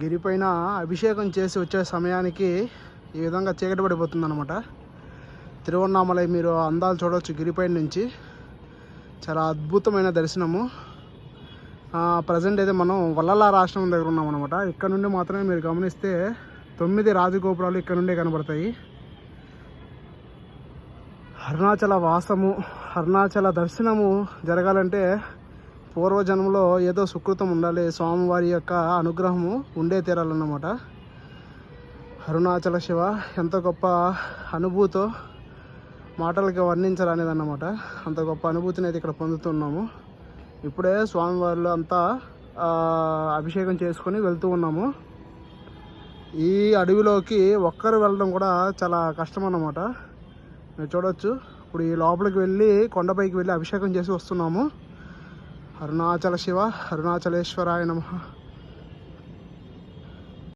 గిరిపైన అభిషేకం చేసి వచ్చే సమయానికి ఈ విధంగా చీకటి పడిపోతుంది అనమాట తిరువన్నామలై మీరు అందాలు చూడవచ్చు గిరిపైన నుంచి. చాలా అద్భుతమైన దర్శనము. ప్రజెంట్ అయితే మనం వల్లలార రాష్ట్రం దగ్గర ఉన్నాం అనమాట ఇక్కడ నుండి మాత్రమే మీరు గమనిస్తే తొమ్మిది రాజగోపురాలు ఇక్కడ నుండే కనబడతాయి. అరుణాచల వాసము అరుణాచల దర్శనము జరగాలంటే పూర్వజన్మలో ఏదో సుకృతం ఉండాలి స్వామివారి యొక్క అనుగ్రహము ఉండే తీరాలన్నమాట. అరుణాచల శివ ఎంత గొప్ప అనుభూతో మాటలకి వర్ణించరానిదన్నమాట. అంత గొప్ప అనుభూతిని అయితే ఇక్కడ పొందుతున్నాము. ఇప్పుడే స్వామివారిలో అంతా అభిషేకం చేసుకొని వెళ్తూ ఉన్నాము. ఈ అడవిలోకి ఒక్కరు వెళ్ళడం కూడా చాలా కష్టం అన్నమాట. మీరు చూడవచ్చు ఇప్పుడు ఈ లోపలికి వెళ్ళి కొండపైకి వెళ్ళి అభిషేకం చేసి వస్తున్నాము. అరుణాచల శివ అరుణాచలేశ్వరాయ నమ.